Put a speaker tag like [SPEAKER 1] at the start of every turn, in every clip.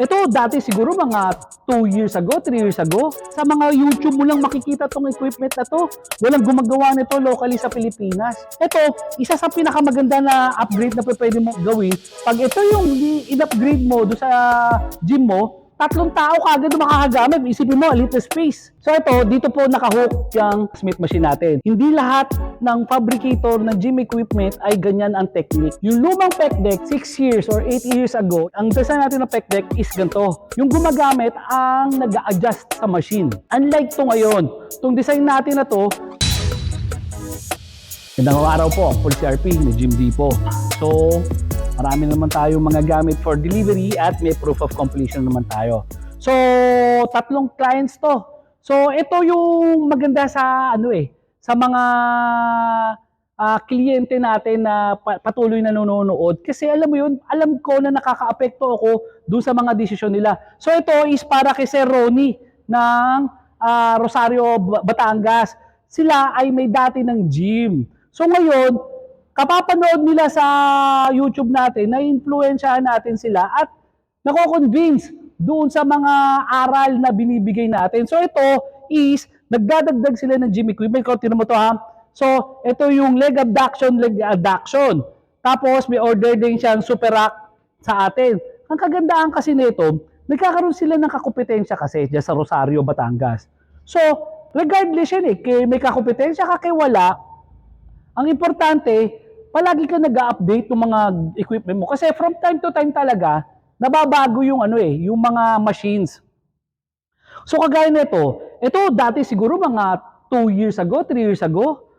[SPEAKER 1] Ito, dati siguro mga 2 years ago, 3 years ago, sa mga YouTube mo lang makikita tong equipment na to. Walang gumagawa nito locally sa Pilipinas. Ito, isa sa pinakamaganda na upgrade na pwede mo gawin. Pag ito yung in-upgrade mo do sa gym mo, tatlong tao kagad makakagamit. Isipin mo, little space. So ito, dito po nakahook yung Smith machine natin. Hindi lahat ng fabricator ng gym equipment ay ganyan ang technique. Yung lumang pec deck, 6 years or 8 years ago, ang design natin ng pec deck is ganito. Yung gumagamit ang nag adjust sa machine. Unlike to ngayon, itong design natin na to, Magandang araw po, ang Full CRP ni Jim Dipo. So, marami naman tayong mga gamit for delivery at may proof of completion naman tayo. So, tatlong clients to. So, ito yung maganda sa ano eh, sa mga ah, kliyente natin na pa- patuloy na nanonood kasi alam mo yun, alam ko na nakakaapekto ako doon sa mga desisyon nila. So ito is para kay Sir Ronnie ng ah, Rosario, Ba- Batangas. Sila ay may dati ng gym. So ngayon, kapapanood nila sa YouTube natin, na-influensyahan natin sila at nako-convince doon sa mga aral na binibigay natin. So ito is, nagdadagdag sila ng gym equipment. Continue mo to ha. So, ito yung leg abduction, leg abduction. Tapos, may order din siyang super rack sa atin. Ang kagandaan kasi nito, nagkakaroon sila ng kakompetensya kasi dyan sa Rosario, Batangas. So, regardless yan eh, kay may kakompetensya ka kay wala, ang importante, palagi ka nag-update ng mga equipment mo. Kasi from time to time talaga, nababago yung ano eh, yung mga machines. So kagaya nito, ito dati siguro mga 2 years ago, 3 years ago,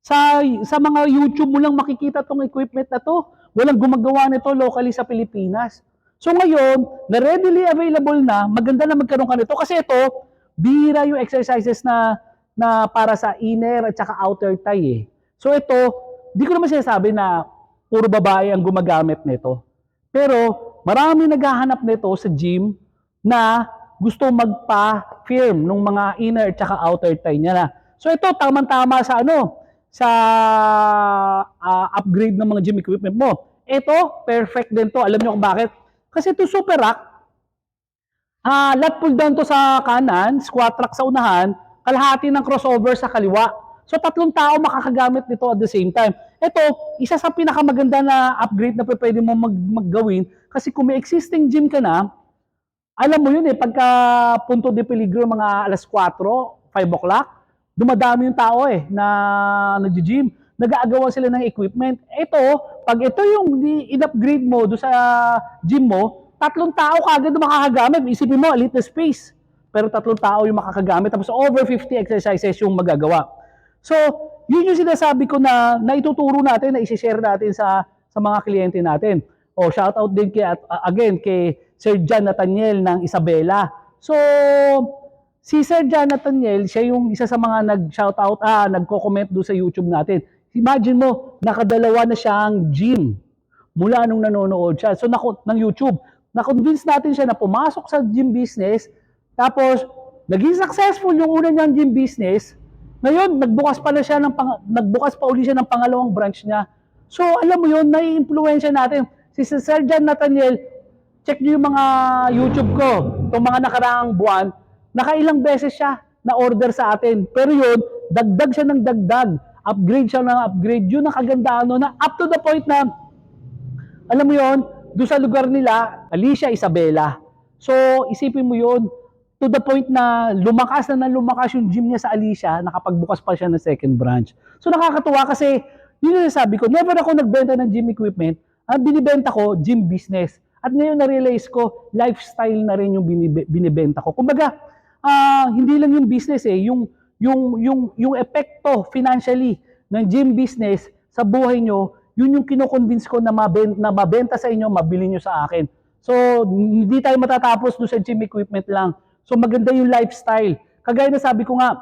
[SPEAKER 1] sa sa mga YouTube mo lang makikita tong equipment na to. Walang gumagawa nito locally sa Pilipinas. So ngayon, na readily available na, maganda na magkaroon ka nito kasi ito, bihira yung exercises na na para sa inner at saka outer thigh eh. So ito, di ko naman sinasabi na puro babae ang gumagamit nito. Pero marami naghahanap nito sa gym na gusto magpa-firm ng mga inner at outer thigh niya na. So ito, tamang-tama sa ano, sa ah, upgrade ng mga gym equipment mo. Ito, perfect din to. Alam niyo kung bakit? Kasi ito super rack, ah lat pull down to sa kanan, squat rack sa unahan, kalahati ng crossover sa kaliwa. So tatlong tao makakagamit nito at the same time. Ito, isa sa pinakamaganda na upgrade na pwede mo mag maggawin kasi kung may existing gym ka na, alam mo yun eh, pagka punto de peligro mga alas 4, 5 o'clock, dumadami yung tao eh na nag-gym. Nag-aagawan sila ng equipment. Ito, pag ito yung in-upgrade mo do sa gym mo, tatlong tao kagad makakagamit. Isipin mo, a little space. Pero tatlong tao yung makakagamit. Tapos over 50 exercises yung magagawa. So, yun yung sinasabi ko na naituturo natin, na isi-share natin sa sa mga kliyente natin. O, shout out din kay, again kay Sir John Nathaniel ng Isabela. So, si Sir John Nathaniel, siya yung isa sa mga nag-shout out, ah, nagko-comment doon sa YouTube natin. Imagine mo, nakadalawa na siyang gym mula nung nanonood siya. So, nako, ng YouTube. Na-convince natin siya na pumasok sa gym business. Tapos, naging successful yung una niyang gym business. Ngayon, nagbukas pa na siya ng pang, nagbukas pa uli siya ng pangalawang branch niya. So, alam mo yun, nai-influensya natin. Si Sir John Nathaniel, check niyo yung mga YouTube ko, itong mga nakaraang buwan, nakailang beses siya na order sa atin. Pero yun, dagdag siya ng dagdag. Upgrade siya ng upgrade. Yun ang kagandahan no, na up to the point na, alam mo yun, doon sa lugar nila, Alicia Isabela. So, isipin mo yun, to the point na lumakas na na lumakas yung gym niya sa Alicia, nakapagbukas pa siya ng second branch. So, nakakatuwa kasi, yun yung sabi ko, never ako nagbenta ng gym equipment. Ang binibenta ko, gym business. At ngayon na-realize ko, lifestyle na rin yung binibe- binibenta ko. Kumbaga, ah, hindi lang yung business eh, yung, yung, yung, yung epekto financially ng gym business sa buhay nyo, yun yung kinoconvince ko na, maben, na mabenta sa inyo, mabili nyo sa akin. So, hindi tayo matatapos doon sa gym equipment lang. So, maganda yung lifestyle. Kagaya na sabi ko nga,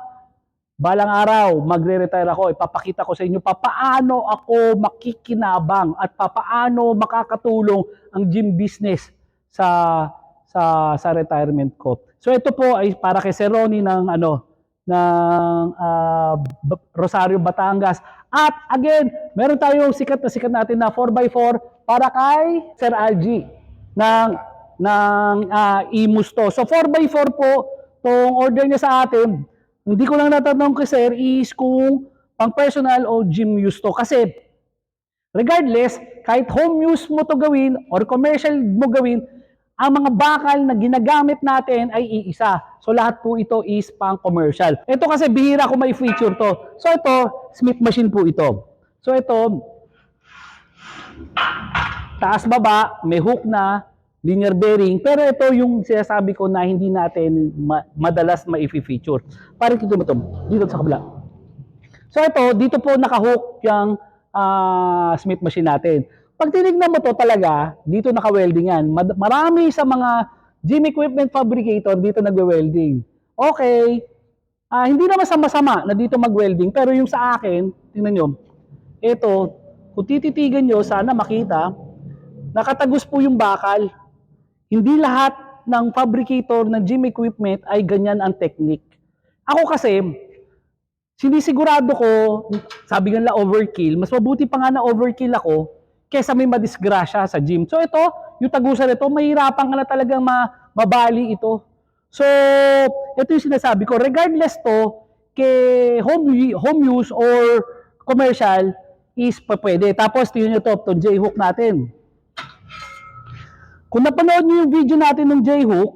[SPEAKER 1] balang araw, magre-retire ako, ipapakita ko sa inyo papaano ako makikinabang at papaano makakatulong ang gym business sa sa sa retirement ko. So ito po ay para kay Sir Ronnie ng ano ng B- Rosario Batangas. At again, meron tayong sikat na sikat natin na 4x4 para kay Sir Algie ng ng ah, imus to. So 4x4 po, tong order niya sa atin, hindi ko lang natanong kay sir is kung pang personal o gym use to. Kasi regardless, kahit home use mo to gawin or commercial mo gawin, ang mga bakal na ginagamit natin ay iisa. So lahat po ito is pang commercial. Ito kasi bihira ko may feature to. So ito, Smith machine po ito. So ito, taas baba, may hook na, linear bearing. Pero ito yung sinasabi ko na hindi natin ma- madalas ma-feature. Parang ito mo ito, dito sa kabila. So ito, dito po nakahook yung ah, Smith machine natin. Pag tinignan mo to talaga, dito naka-welding yan. Marami sa mga gym equipment fabricator dito nagwe-welding. Okay, ah, hindi naman sama-sama na dito mag-welding, pero yung sa akin, tingnan nyo, ito, kung tititigan nyo, sana makita, nakatagos po yung bakal. Hindi lahat ng fabricator ng gym equipment ay ganyan ang technique. Ako kasi, sinisigurado ko, sabi nga nila overkill, mas mabuti pa nga na overkill ako kesa may madisgrasya sa gym. So ito, yung tagusan nito, mahirapan ka na talagang ma mabali ito. So, ito yung sinasabi ko, regardless to, kay home, home use or commercial, is pwede. Tapos, tingnan nyo to, itong J-hook natin. Kung napanood nyo yung video natin ng J-hook,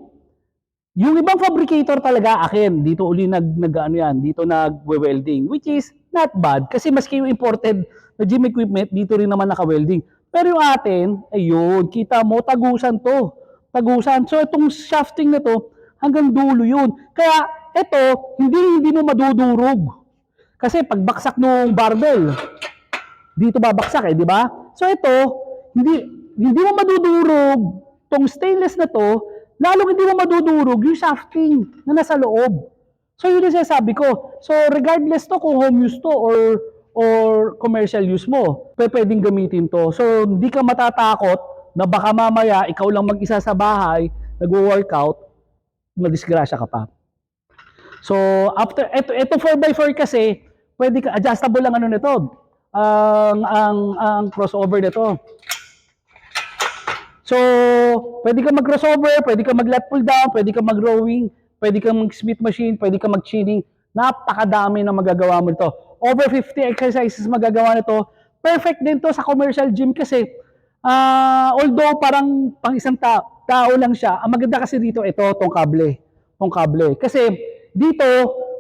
[SPEAKER 1] yung ibang fabricator talaga akin, dito uli nag, nag ano yan, dito nag-welding, which is not bad kasi maski yung imported na gym equipment, dito rin naman naka-welding. Pero yung atin, ayun, kita mo, tagusan to. Tagusan. So itong shafting na to, hanggang dulo yun. Kaya ito, hindi hindi mo madudurog. Kasi pagbaksak nung barbell, dito babaksak eh, di ba? So ito, hindi hindi mo madudurog tong stainless na to, lalong hindi mo madudurog yung shafting na nasa loob. So yun yung sinasabi ko. So regardless to kung home use to or or commercial use mo, pwedeng gamitin to. So hindi ka matatakot na baka mamaya ikaw lang mag-isa sa bahay, nagwo-workout, madisgrasya ka pa. So after eto eto 4x4 kasi pwede ka adjustable lang ano nito. Ang ang ang crossover nito. So, pwede ka mag-crossover, pwede ka mag-lat pull down, pwede ka mag-rowing, pwede ka mag-smith machine, pwede ka mag-chinning. Napakadami na magagawa mo ito. Over 50 exercises magagawa nito. Perfect din to sa commercial gym kasi ah although parang pang isang ta- tao lang siya, ang maganda kasi dito ito, tong kable. Tong kable. Kasi dito,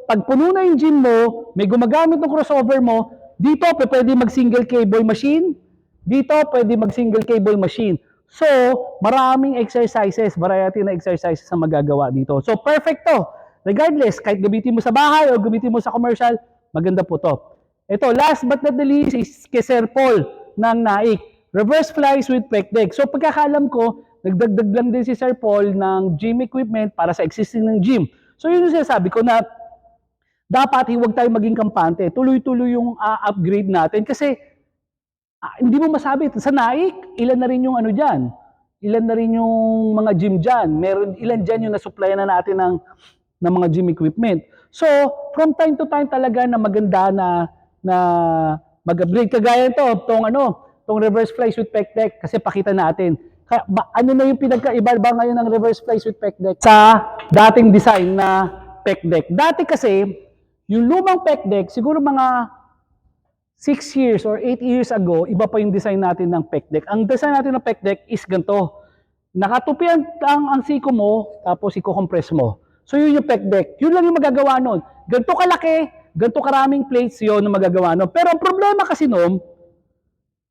[SPEAKER 1] pag puno na yung gym mo, may gumagamit ng crossover mo, dito pwede mag-single cable machine, dito pwede mag-single cable machine. So, maraming exercises, variety na exercises ang magagawa dito. So, perfect to. Regardless, kahit gamitin mo sa bahay o gamitin mo sa commercial, maganda po to. Ito, last but not the least is kay Sir Paul ng Naik. Reverse flies with pec deck. So, pagkakalam ko, nagdagdag lang din si Sir Paul ng gym equipment para sa existing ng gym. So, yun yung sinasabi ko na dapat huwag tayo maging kampante. Tuloy-tuloy yung ah, upgrade natin kasi ah, hindi mo masabi. Sa Nike, ilan na rin yung ano dyan? Ilan na rin yung mga gym dyan? Meron, ilan dyan yung nasupply na natin ng, ng mga gym equipment? So, from time to time talaga na maganda na na mag-upgrade. Kagaya ito, tong ano, tong reverse flies with pec deck kasi pakita natin. Kaya, ba, ano na yung pinagkaiba ba ngayon ng reverse flies with pec deck sa dating design na pec deck? Dati kasi, yung lumang pec deck, siguro mga 6 years or 8 years ago, iba pa yung design natin ng pec deck. Ang design natin ng pec deck is ganito. Nakatupi ang, ang, siko mo, tapos i-compress mo. So yun yung pec deck. Yun lang yung magagawa nun. Ganito kalaki, ganito karaming plates yun na magagawa nun. Pero ang problema kasi nun,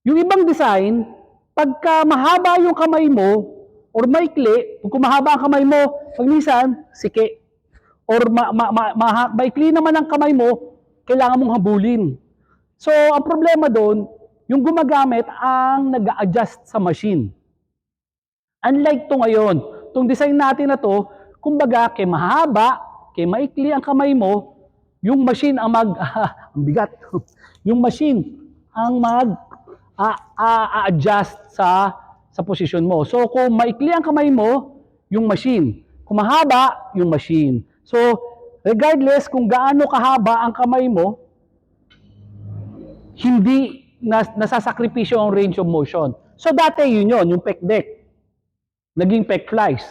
[SPEAKER 1] yung ibang design, pagka mahaba yung kamay mo, or maikli, kung mahaba ang kamay mo, pag minsan, sike. Or ma, ma, ma, ma- maikli naman ang kamay mo, kailangan mong habulin. So, ang problema doon, yung gumagamit ang nag adjust sa machine. Unlike to ngayon, itong design natin na to, kumbaga, kay mahaba, kay maikli ang kamay mo, yung machine ang mag, ang bigat, yung machine ang mag a, a- a-adjust sa sa posisyon mo. So, kung maikli ang kamay mo, yung machine. Kung mahaba, yung machine. So, regardless kung gaano kahaba ang kamay mo, hindi nas, nasasakripisyo ang range of motion. So dati yun yun, yung pec deck. naging pec flies.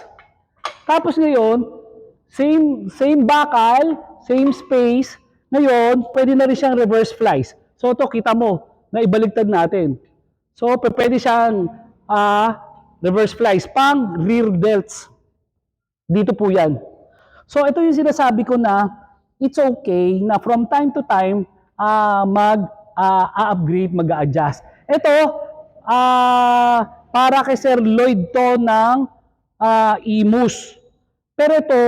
[SPEAKER 1] Tapos ngayon, same same bakal, same space, ngayon, pwede na rin siyang reverse flies. So ito, kita mo, na ibaligtad natin. So, pwede siyang ah, reverse flies, pang rear delts. Dito po yan. So, ito yung sinasabi ko na it's okay na from time to time ah, mag ah, upgrade mag-adjust. Ito, ah, para kay Sir Lloyd to ng ah, EMUS. Pero ito,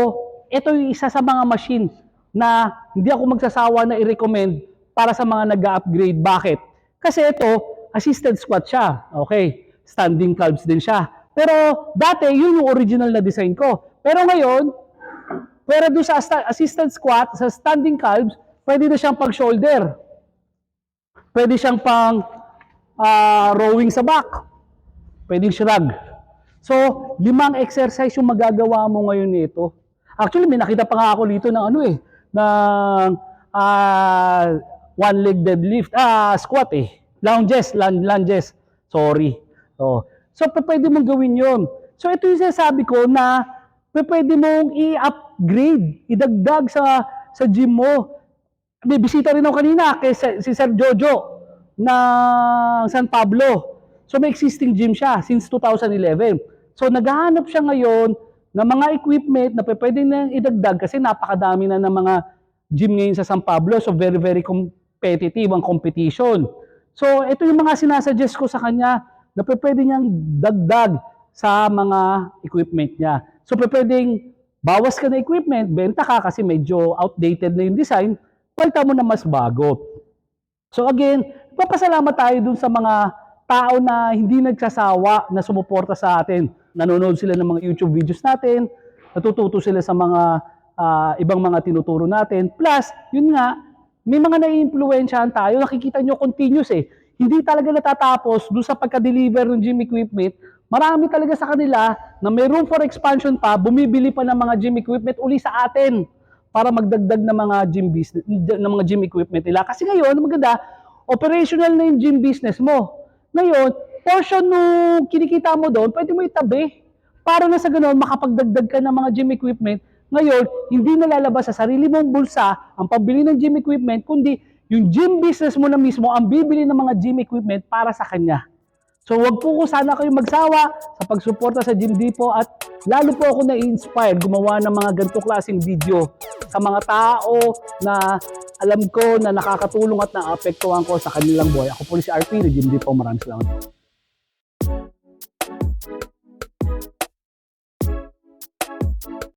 [SPEAKER 1] ito yung isa sa mga machine na hindi ako magsasawa na i-recommend para sa mga nag-upgrade. Bakit? Kasi ito, assisted squat siya. Okay, standing calves din siya. Pero dati, yun yung original na design ko. Pero ngayon, pero doon sa assisted squat, sa standing calves, pwede na siyang pag-shoulder. Pwede siyang pang ah, rowing sa back. Pwedeng shrug. So, limang exercise yung magagawa mo ngayon nito. Actually, may nakita pa nga ako dito ng ano eh, ng ah, one leg deadlift, ah, squat eh. Lunges, lun- lunges. Sorry. So, so p- pwede mong gawin yon. So, ito yung sinasabi ko na pwede mong i-upgrade, idagdag sa sa gym mo. May bisita rin ako kanina kay si Sir Jojo ng San Pablo. So may existing gym siya since 2011. So naghahanap siya ngayon ng mga equipment na pwede na idagdag kasi napakadami na ng mga gym ngayon sa San Pablo. So very very competitive ang competition. So ito yung mga sinasuggest ko sa kanya na pwede niyang dagdag sa mga equipment niya. So pwedeng bawas ka na equipment, benta ka kasi medyo outdated na yung design, palitan mo na mas bago. So again, papasalamat tayo dun sa mga tao na hindi nagsasawa na sumuporta sa atin. Nanonood sila ng mga YouTube videos natin, natututo sila sa mga ah, ibang mga tinuturo natin. Plus, yun nga, may mga nai-influensyahan tayo, nakikita nyo continuous eh. Hindi talaga natatapos dun sa pagka-deliver ng gym equipment. Marami talaga sa kanila na may room for expansion pa, bumibili pa ng mga gym equipment uli sa atin para magdagdag ng mga gym business ng mga gym equipment nila. Kasi ngayon, maganda, operational na yung gym business mo. Ngayon, portion nung kinikita mo doon, pwede mo itabi. Para na sa ganoon, makapagdagdag ka ng mga gym equipment. Ngayon, hindi na lalabas sa sarili mong bulsa ang pambili ng gym equipment, kundi yung gym business mo na mismo ang bibili ng mga gym equipment para sa kanya. So wag po ko sana kayong magsawa sa pagsuporta sa Gym Depot at lalo po ako na-inspire gumawa ng mga ganito klaseng video sa mga tao na alam ko na nakakatulong at naapektuhan ko sa kanilang buhay. Ako po si RP, Gym Depot. Maraming salamat.